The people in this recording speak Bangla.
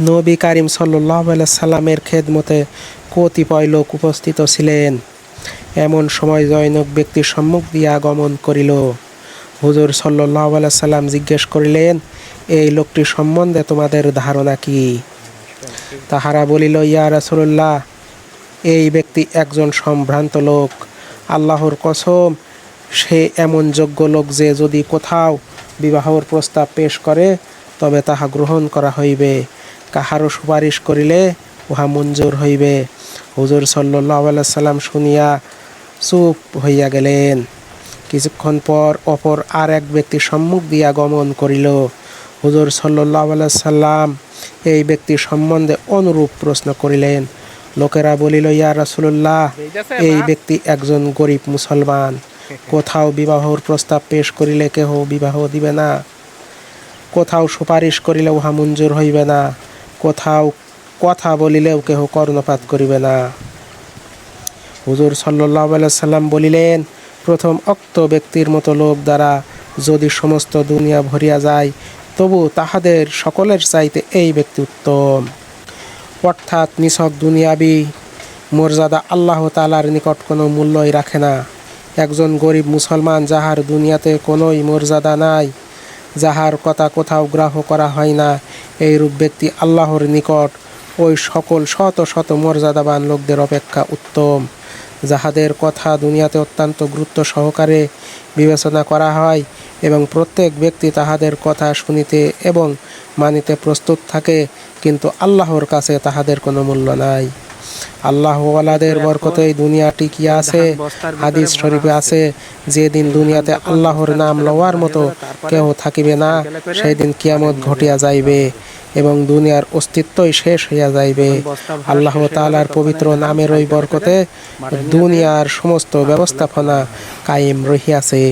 নবী কারিম সাল্লাহ সাল্লামের খেদমতে কতিপয় লোক উপস্থিত ছিলেন। এমন সময় জৈনক ব্যক্তির সম্মুখ দিয়া গমন করিল। হুজুর সাল্লাহ সাল্লাম জিজ্ঞেস করিলেন, এই লোকটি সম্বন্ধে তোমাদের ধারণা কি? তাহারা বলিল, ইয়া রাসুল্লাহ এই ব্যক্তি একজন সম্ভ্রান্ত লোক। আল্লাহর কসম, সে এমন যোগ্য লোক যে যদি কোথাও বিবাহর প্রস্তাব পেশ করে, তবে তাহা গ্রহণ করা হইবে। কাহারও সুপারিশ করিলে উহা মঞ্জুর হইবে। হুজুর সাল্লাহ সাল্লাম শুনিয়া চুপ হইয়া গেলেন। কিছুক্ষণ পর অপর আর এক ব্যক্তি সম্মুখ দিয়া গমন করিল। হুজুর সাল্লাহ সাল্লাম এই ব্যক্তি সম্বন্ধে অনুরূপ প্রশ্ন করিলেন। লোকেরা বলিল, ইয়া রাসুল্লাহ এই ব্যক্তি একজন গরিব মুসলমান। কোথাও বিবাহর প্রস্তাব পেশ করিলে কেহ বিবাহ দিবে না। কোথাও সুপারিশ করিলে উহা মঞ্জুর হইবে না। কোথাও কথা বলিলেও কেহ কর্ণপাত করিবে না। হুজুর সাল্লাহ সাল্লাম বলিলেন, প্রথম অক্ত ব্যক্তির মতো লোক দ্বারা যদি সমস্ত দুনিয়া ভরিয়া যায়, তবু তাহাদের সকলের চাইতে এই ব্যক্তি উত্তম। অর্থাৎ নিছক দুনিয়াবি মর্যাদা আল্লাহ তালার নিকট কোনো মূল্যই রাখে না। একজন গরিব মুসলমান যাহার দুনিয়াতে কোনোই মর্যাদা নাই, যাহার কথা কোথাও গ্রাহ করা হয় না এইরূপ ব্যক্তি আল্লাহর নিকট ওই সকল শত শত মর্যাদাবান লোকদের অপেক্ষা উত্তম, যাহাদের কথা দুনিয়াতে অত্যন্ত গুরুত্ব সহকারে বিবেচনা করা হয় এবং প্রত্যেক ব্যক্তি তাহাদের কথা শুনিতে এবং মানিতে প্রস্তুত থাকে, কিন্তু আল্লাহর কাছে তাহাদের কোনো মূল্য নাই। আল্লাহ ওয়ালাদের বরকতে এই দুনিয়া টিকিয়ে আছে? হাদিস শরীফে আছে। যেদিন দুনিয়াতে আল্লাহর নাম লওয়ার মতো কেউ থাকিবে না সেই দিন কিয়ামত ঘটিয়া যাইবে এবং দুনিয়ার অস্তিত্বই শেষ হইয়া যাইবে। আল্লাহ তাআলার পবিত্র নামের ওই বরকতে দুনিয়ার সমস্ত ব্যবস্থাপনা কায়েম রহিয়াছে।